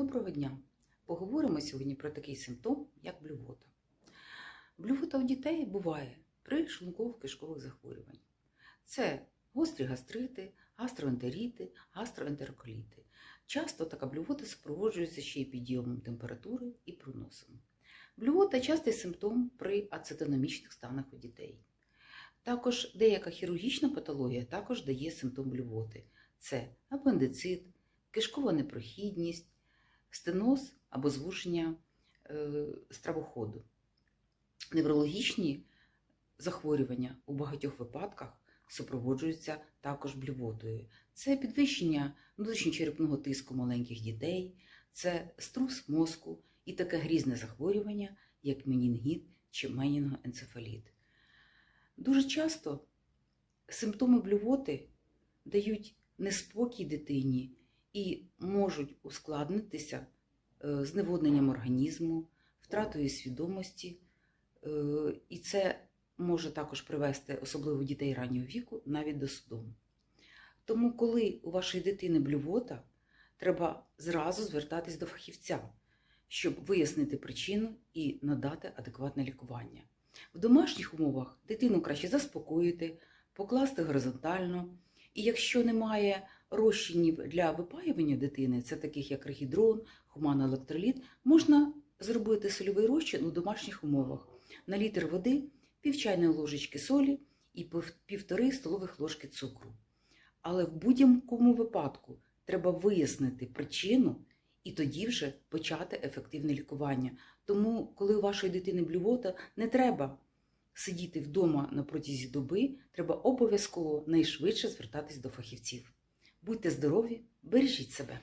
Доброго дня! Поговоримо сьогодні про такий симптом, як блювота. Блювота у дітей буває при шлунково-кишкових захворюваннях. Це гострі гастрити, гастроентеріти, гастроентероколіти. Часто така блювота супроводжується ще й підйомом температури і проносом. Блювота частий симптом при ацетономічних станах у дітей. Також деяка хірургічна патологія також дає симптом блювоти. Це апендицит, кишкова непрохідність, стеноз або звуження е, стравоходу. Неврологічні захворювання у багатьох випадках супроводжуються також блювотою. Це підвищення внутрішньочерепного тиску маленьких дітей, це струс мозку і таке грізне захворювання, як менінгіт чи менінгоенцефаліт. Дуже часто симптоми блювоти дають неспокій дитині і можуть ускладнитися е, зневодненням організму, втратою свідомості, е, і це може також привести, особливо дітей раннього віку, навіть до судому. Тому, коли у вашої дитини блювота, треба зразу звертатись до фахівця, щоб вияснити причину і надати адекватне лікування. В домашніх умовах дитину краще заспокоїти, покласти горизонтально, і якщо немає розчинів для випаювання дитини, це таких як регідрон, хуманоелектроліт, можна зробити сольовий розчин у домашніх умовах на літр води, пів чайної ложечки солі і півтори столових ложки цукру. Але в будь-якому випадку треба вияснити причину і тоді вже почати ефективне лікування. Тому, коли у вашої дитини блювота, не треба сидіти вдома на протязі доби, треба обов'язково найшвидше звертатись до фахівців. Будьте здорові, бережіть себе.